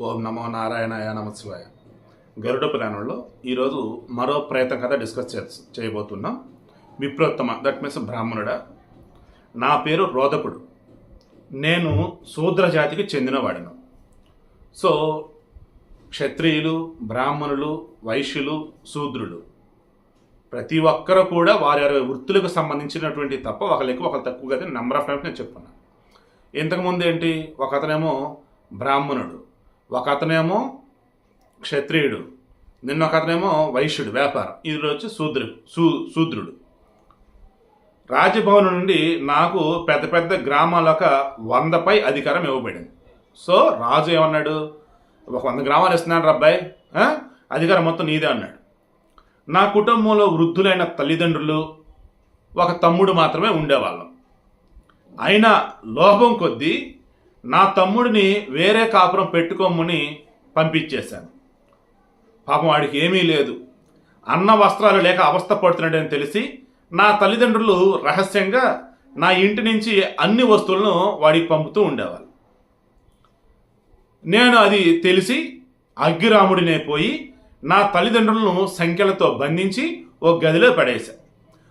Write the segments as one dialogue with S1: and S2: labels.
S1: ఓం నమో నారాయణాయ నమశివాయ. గరుడ పురాణంలో ఈరోజు మరో ప్రయత్నం కథ డిస్కస్ చే చేయబోతున్నాం. విప్రోత్తమ దట్ మీన్స్ బ్రాహ్మణుడా. నా పేరు రోదకుడు. నేను శూద్ర జాతికి చెందినవాడను. సో క్షత్రియులు బ్రాహ్మణులు వైశ్యులు శూద్రులు. ప్రతి ఒక్కరు కూడా వారి వారి వృత్తులకు సంబంధించినటువంటి తప్ప ఒకరికి ఒకరు తక్కువ నెంబర్ ఆఫ్ టైమ్స్ నేను చెప్పుకున్నాను ఇంతకుముందు ఏంటి ఒక అతనేమో బ్రాహ్మణుడు. ఒక అతనేమో క్షత్రియుడు నిన్న ఒక అతనేమో వైశ్యుడు వ్యాపారం. ఇది వచ్చి శూద్రుడు శూ శూద్రుడు. రాజభవనం నుండి నాకు పెద్ద పెద్ద గ్రామాలకు వందపై అధికారం ఇవ్వబడింది. సో రాజు ఏమన్నాడు? ఒక వంద గ్రామాలు ఇస్తున్నాను రబ్బాయి అధికారం మొత్తం నీదే అన్నాడు. నా కుటుంబంలో వృద్ధులైన తల్లిదండ్రులు ఒక తమ్ముడు మాత్రమే ఉండేవాళ్ళం. అయినా లోభం కొద్దీ నా తమ్ముడిని వేరే కాపురం పెట్టుకోమని పంపించేశాను. పాపం వాడికి ఏమీ లేదు. అన్న వస్త్రాలు లేక అవస్థ పడుతున్నాడని తెలిసి నా తల్లిదండ్రులు రహస్యంగా నా ఇంటి నుంచి అన్ని వస్తువులను వాడికి పంపుతూ ఉండేవాళ్ళు. నేను అది తెలిసి అగ్గిరాముడినే పోయి నా తల్లిదండ్రులను సంఖ్యలతో బంధించి ఒక గదిలో పడేశాను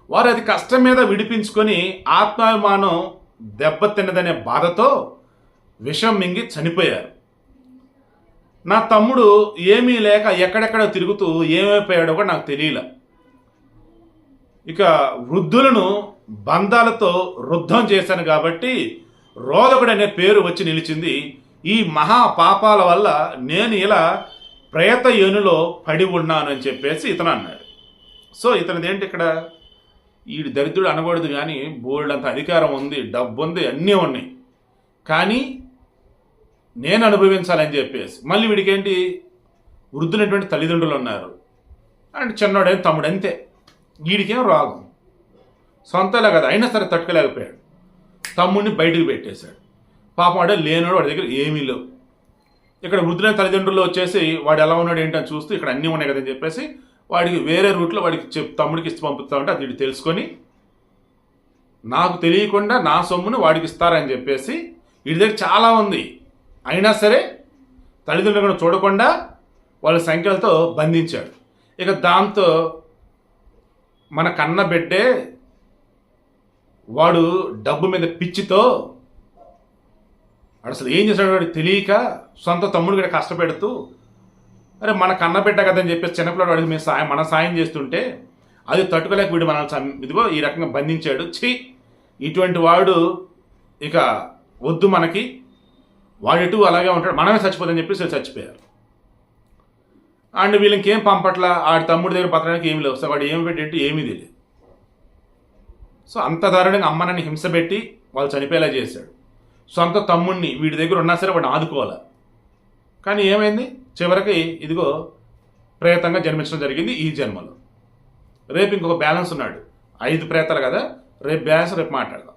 S1: వారు అది కష్టం మీద విడిపించుకొని ఆత్మాభిమానం దెబ్బతిన్నదనే బాధతో విషం మింగి చనిపోయారు. నా తమ్ముడు ఏమీ లేక ఎక్కడెక్కడ తిరుగుతూ ఏమైపోయాడో కూడా నాకు తెలియలే. ఇక వృద్ధులను బంధాలతో రుద్ధం చేశాను కాబట్టి రోదకుడు అనే పేరు వచ్చి నిలిచింది. ఈ మహా పాపాల వల్ల నేను ఇలా ప్రేత ఏనులో పడి ఉన్నాను అని చెప్పేసి ఇతను అన్నాడు. సో ఇతనిది ఏంటి ఇక్కడ? ఈ దరిద్రుడు అనకూడదు కానీ బోల్డ్ అంత అధికారం ఉంది డబ్బు ఉంది అన్నీ ఉన్నాయి. కానీ నేను అనుభవించాలని చెప్పేసి. మళ్ళీ వీడికేంటి? వృద్ధులైనటువంటి తల్లిదండ్రులు ఉన్నారు. అండ్ చిన్నోడేం తమ్ముడు అంతే వీడికేం రాగం సొంతలే కదా అయినా సరే తట్టుకోలేకపోయాడు. తమ్ముడిని బయటకు పెట్టేశాడు. పాపం వాడే లేనాడు వాడి దగ్గర ఏమీ లేవు. ఇక్కడ వృద్ధులైన తల్లిదండ్రులు వచ్చేసి వాడు ఎలా ఉన్నాడు ఏంటని చూస్తూ ఇక్కడ అన్నీ ఉన్నాయి కదని చెప్పేసి వాడికి వేరే రూట్లో వాడికి చెప్ తమ్ముడికి ఇచ్చి పంపిస్తామంటే అది వీడు తెలుసుకొని నాకు తెలియకుండా నా సొమ్మును వాడికి ఇస్తారని చెప్పేసి వీడి దగ్గర చాలా ఉంది. అయినా సరే తల్లిదండ్రులు కూడా చూడకుండా వాళ్ళ సంఖ్యలతో బంధించాడు. ఇక దాంతో మన కన్న బిడ్డే వాడు డబ్బు మీద పిచ్చితో అసలు ఏం చేశాడు వాడు తెలియక సొంత తమ్ముడు కూడా కష్టపెడుతూ అరే మన కదా కదని చెప్పేసి చిన్నపిల్లడు వాడికి మేము సాయం మన సాయం చేస్తుంటే అది తట్టుకోలేక వీడు మనల్ని ఇదిగో ఈ రకంగా బంధించాడు. ఛీ! ఇటువంటి వాడు ఇక వద్దు మనకి. వాడెటు అలాగే ఉంటాడు. మనమే చచ్చిపోదని చెప్పేసి చచ్చిపోయారు. అండ్ వీళ్ళకి ఏం పంపట్ల? ఆడి తమ్ముడి దగ్గర పత్రానికి ఏమి లేవు. సో వాడు ఏమి పెట్టి ఏమీ తెలియదు. సో అంత దారుణంగా అమ్మనని హింస పెట్టి వాళ్ళు చనిపోయేలా చేశాడు. సొంత తమ్ముడిని వీడి దగ్గర ఉన్నా సరే వాడిని ఆదుకోవాలి? కానీ ఏమైంది? చివరికి ఇదిగో ప్రేతంగా జన్మించడం జరిగింది ఈ జన్మలో. రేపు ఇంకొక బ్యాలెన్స్ ఉన్నాడు. ఐదు ప్రేతాలు కదా? రేపు బ్యాలెన్స్ రేపు మాట్లాడదాం.